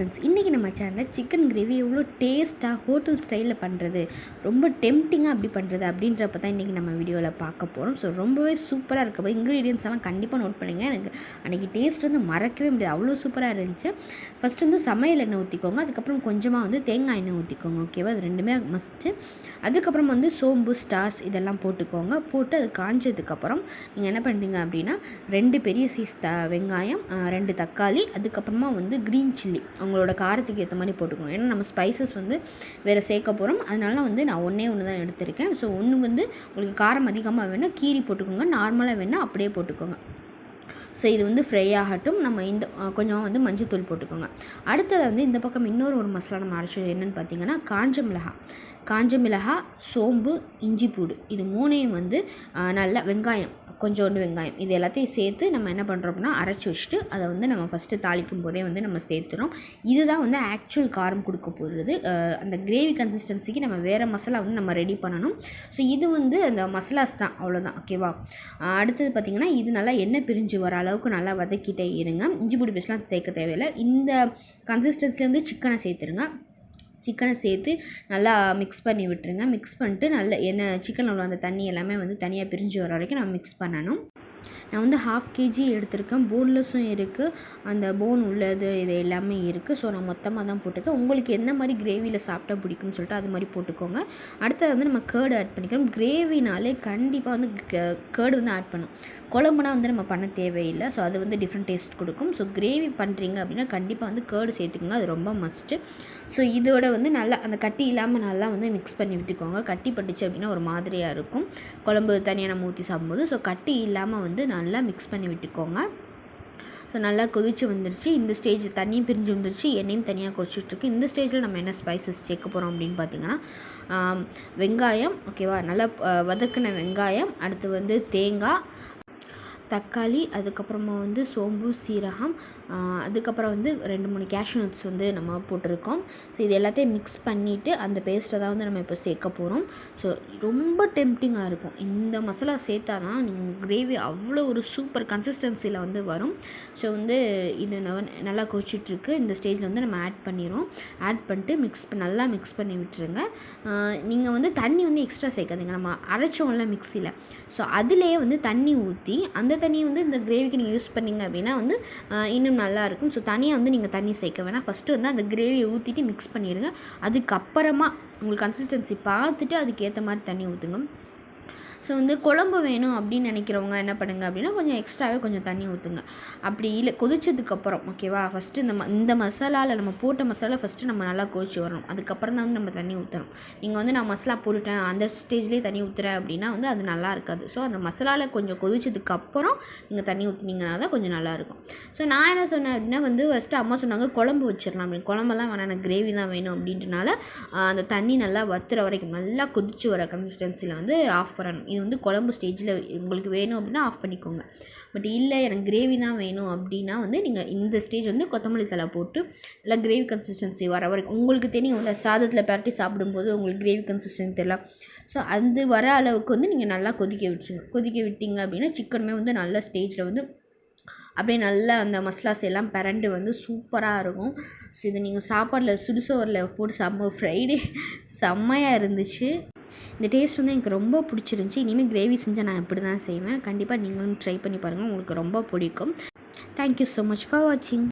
Friends இன்னைக்கு நம்ம சேனலில் சிக்கன் கிரேவி எவ்வளோ டேஸ்ட்டாக ஹோட்டல் ஸ்டைலில் பண்ணுறது ரொம்ப டெம்டிங்காக அப்படி பண்ணுறது அப்படின்றப்ப தான் இன்றைக்கி நம்ம வீடியோவில் பார்க்க போகிறோம் ஸோ ரொம்பவே சூப்பராக இருக்க இன்க்ரீடியன்ஸ் எல்லாம் கண்டிப்பாக நோட் பண்ணுங்கள் எனக்கு அன்றைக்கி டேஸ்ட் வந்து மறக்கவே முடியாது. அவ்வளோ சூப்பராக இருந்துச்சு. ஃபஸ்ட்டு வந்து சமையல் எண்ணெய் ஊற்றிக்கோங்க அதுக்கப்புறம் கொஞ்சமாக வந்து தேங்காய் எண்ணெய் ஊற்றிக்கோங்க ஓகேவா அது ரெண்டுமே மஸ்ட்டு அதுக்கப்புறம் வந்து சோம்பு ஸ்டார்ஸ் இதெல்லாம் போட்டுக்கோங்க. போட்டு அது காஞ்சதுக்கப்புறம் நீங்கள் என்ன பண்ணுறீங்க அப்படின்னா ரெண்டு பெரிய சீஸ் த வெங்காயம் ரெண்டு தக்காளி அதுக்கப்புறமா வந்து க்ரீன் சில்லி உங்களோட காரத்துக்கு ஏற்ற மாதிரி போட்டுக்கோங்க ஏன்னா நம்ம ஸ்பைசஸ் வந்து வேறு சேர்க்க போகிறோம் அதனால வந்து நான் ஒன்றே ஒன்று தான் எடுத்திருக்கேன். ஸோ ஒன்று வந்து உங்களுக்கு காரம் அதிகமாக வேணால் கீரி போட்டுக்கோங்க. நார்மலாக வேணால் அப்படியே போட்டுக்கோங்க. ஸோ இது வந்து ஃப்ரை ஆகட்டும். நம்ம இந்த கொஞ்சமாக வந்து மஞ்சத்தூள் போட்டுக்கோங்க. அடுத்தது வந்து இந்த பக்கம் இன்னொரு ஒரு மசாலா நம்ம அரைச்சி என்னென்னு பார்த்தீங்கன்னா காஞ்ச மிளகாய். காஞ்ச மிளகாய் சோம்பு இஞ்சி பூடு இது மூணையும் வந்து நல்லா வெங்காயம் கொஞ்சோண்டு வெங்காயம் இது எல்லாத்தையும் சேர்த்து நம்ம என்ன பண்ணுறோம் அப்படின்னா அரைச்சி வச்சுட்டு அதை வந்து நம்ம ஃபஸ்ட்டு தாளிக்கும் போதே வந்து நம்ம சேர்த்துறோம். இதுதான் வந்து ஆக்சுவல் காரம் கொடுக்க போகிறது அந்த கிரேவி கன்சிஸ்டன்சிக்கு நம்ம வேறு மசாலா வந்து நம்ம ரெடி பண்ணணும். ஸோ இது வந்து அந்த மசாலாஸ் தான் அவ்வளோதான் ஓகேவா அடுத்தது பார்த்திங்கன்னா இது நல்லா எண்ணெய் பிரிஞ்சு வர அளவுக்கு நல்லா வதக்கிட்டே இருங்க. இஞ்சி பூடி பேஸ்ட்லாம் சேர்க்க தேவையில்லை. இந்த கன்சிஸ்டன்சிலேருந்து சிக்கனை சேர்த்துருங்க. சிக்கனை சேர்த்து நல்லா மிக்ஸ் பண்ணி விட்டுருங்க. மிக்ஸ் பண்ணிட்டு நல்ல என்ன சிக்கனில் உள்ள அந்த தண்ணி எல்லாமே வந்து தனியாக பிரிஞ்சு வர வரைக்கும் நம்ம மிக்ஸ் பண்ணணும். நான் வந்து ஹாஃப் கேஜி எடுத்திருக்கேன். போன்லெஸ்ஸும் இருக்குது அந்த போன் உள்ளது இது எல்லாமே இருக்குது ஸோ நான் மொத்தமாக தான் போட்டிருக்கேன். உங்களுக்கு எந்த மாதிரி கிரேவியில் சாப்பிட்டா பிடிக்கும்னு சொல்லிட்டு அது மாதிரி போட்டுக்கோங்க. அடுத்தது வந்து நம்ம கேர்டு ஆட் பண்ணிக்கணும் கிரேவினாலே கண்டிப்பாக வந்து கேர்டு வந்து ஆட் பண்ணும் குழம்புனா வந்து நம்ம பண்ண தேவையில்லை. ஸோ அது வந்து டிஃப்ரெண்ட் டேஸ்ட் கொடுக்கும். ஸோ கிரேவி பண்ணுறீங்க அப்படின்னா கண்டிப்பாக வந்து கேர்டு சேர்த்துக்கோங்க. அது ரொம்ப மஸ்ட்டு ஸோ இதோட வந்து நல்லா அந்த கட்டி இல்லாமல் நல்லா வந்து மிக்ஸ் பண்ணி விட்டுக்கோங்க. கட்டி பட்டுச்சு அப்படின்னா ஒரு மாதிரியாக இருக்கும். குழம்பு தனியாக நம்ம ஊற்றி சாப்பிடும்போது. ஸோ கட்டி இல்லாமல் வந்து வந்து நல்லா மிக்ஸ் பண்ணி விட்டுக்கோங்க. ஸோ நல்லா கொதிச்சு வந்துருச்சு. இந்த ஸ்டேஜ் தண்ணியும் பிரிஞ்சு வந்துருச்சு. எண்ணெயும் தனியாக கொதிச்சுட்ருக்கு இந்த ஸ்டேஜில் நம்ம என்ன ஸ்பைசஸ் சேர்க்க போகிறோம் அப்படின்னு பார்த்தீங்கன்னா வெங்காயம் ஓகேவா நல்லா வதக்கின வதக்குன வெங்காயம் அடுத்து வந்து தேங்காய் தக்காளி அதுக்கப்புறமா வந்து சோம்பு சீரகம் அதுக்கப்புறம் வந்து ரெண்டு மூணு கேஷ்யூ நட்ஸ் வந்து நம்ம போட்டிருக்கோம். ஸோ இது எல்லாத்தையும் மிக்ஸ் பண்ணிவிட்டு அந்த பேஸ்ட்டை தான் வந்து நம்ம இப்போ சேர்க்க போகிறோம் ஸோ ரொம்ப டெம்டிங்காக இருக்கும். இந்த மசாலா சேர்த்தா தான் நீங்கள் கிரேவி அவ்வளோ ஒரு சூப்பர் கன்சிஸ்டன்சியில் வந்து வரும். ஸோ வந்து இது நல்லா கொச்சிட்ருக்கு இந்த ஸ்டேஜில் வந்து நம்ம ஆட் பண்ணிடுவோம் ஆட் பண்ணிட்டு மிக்ஸ் நல்லா மிக்ஸ் பண்ணி விட்டுருங்க. நீங்கள் வந்து தண்ணி வந்து எக்ஸ்ட்ரா சேர்க்காதீங்க. நம்ம அரைச்சோம்ல மிக்சியில் ஸோ அதிலே வந்து தண்ணி ஊற்றி அந்த தண்ணியை வந்து இந்த கிரேவிக்கு நீங்கள் யூஸ் பண்ணிங்க அப்படின்னா வந்து இன்னும் நல்லாயிருக்கும் ஸோ தனியாக வந்து நீங்கள் தண்ணி சேர்க்க வேணாம். ஃபஸ்ட்டு வந்து அந்த கிரேவியை ஊற்றிட்டு மிக்ஸ் பண்ணிடுங்க அதுக்கப்புறமா உங்களுக்கு கன்சிஸ்டன்சி பார்த்துட்டு அதுக்கேற்ற மாதிரி தண்ணி ஊற்றுங்க ஸோ வந்து குழம்பு வேணும் அப்படின்னு நினைக்கிறவங்க என்ன பண்ணுங்க அப்படின்னா கொஞ்சம் எக்ஸ்ட்ராவே கொஞ்சம் தண்ணி ஊற்றுங்க அப்படி இல்லை கொதிச்சதுக்கப்புறம் ஓகேவா ஃபஸ்ட்டு இந்த ம இந்த மசாலாவில் நம்ம போட்ட மசாலா ஃபஸ்ட்டு நம்ம நல்லா கொதிச்சு வரணும். அதுக்கப்புறம் தான் வந்து நம்ம தண்ணி ஊற்றணும் நீங்கள் வந்து நான் மசாலா போட்டுட்டேன் அந்த ஸ்டேஜ்லேயே தண்ணி ஊற்றுறேன் அப்படின்னா வந்து அது நல்லா இருக்காது. ஸோ அந்த மசாலாவில் கொஞ்சம் கொதிச்சதுக்கப்புறம் நீங்கள் தண்ணி ஊற்றினீங்கன்னா தான் கொஞ்சம் நல்லாயிருக்கும் ஸோ நான் என்ன சொன்னேன் அப்படின்னா வந்து ஃபஸ்ட்டு அம்மா சொன்னாங்க குழம்பு வச்சிடலாம் அப்படின்னு. குழம்பெல்லாம் வேணாம் எனக்கு கிரேவி தான் வேணும் அப்படின்றனால அந்த தண்ணி நல்லா வத்துற வரைக்கும் நல்லா கொதிச்சு வர கன்சிஸ்டன்சியில் வந்து ஆஃப் பண்ணணும் இது வந்து குழம்பு ஸ்டேஜில் உங்களுக்கு வேணும் அப்படின்னா ஆஃப் பண்ணிக்கோங்க. பட் இல்லை எனக்கு கிரேவி தான் வேணும் அப்படின்னா வந்து நீங்கள் இந்த ஸ்டேஜ் வந்து கொத்தமல்லி தலை போட்டு நல்லா கிரேவி கன்சிஸ்டன்சி வர வரைக்கும். உங்களுக்கு தெரியும்ல சாதத்தில் பரட்டி சாப்பிடும்போது உங்களுக்கு கிரேவி கன்சிஸ்டன்சி தெரியலாம் ஸோ அது வர அளவுக்கு வந்து நீங்கள் நல்லா கொதிக்க விட்டுருங்க. கொதிக்க விட்டீங்க அப்படின்னா சிக்கனுமே வந்து நல்ல ஸ்டேஜில் வந்து அப்படியே நல்லா அந்த மசாலாஸ் எல்லாம் பிரண்டு வந்து சூப்பராக இருக்கும். ஸோ இது நீங்கள் சாப்பாடில் சுடுசோரில் போட்டு செம்ம ஃப்ரைடே செம்மையாக இருந்துச்சு. இந்த டேஸ்ட் வந்து எனக்கு ரொம்ப பிடிச்சிருந்துச்சி. இனிமேல் கிரேவி செஞ்சால் நான் இப்படி தான் செய்வேன். கண்டிப்பாக நீங்களும் ட்ரை பண்ணி பாருங்கள் உங்களுக்கு ரொம்ப பிடிக்கும். தேங்க்யூ ஸோ மச் ஃபார் வாட்சிங்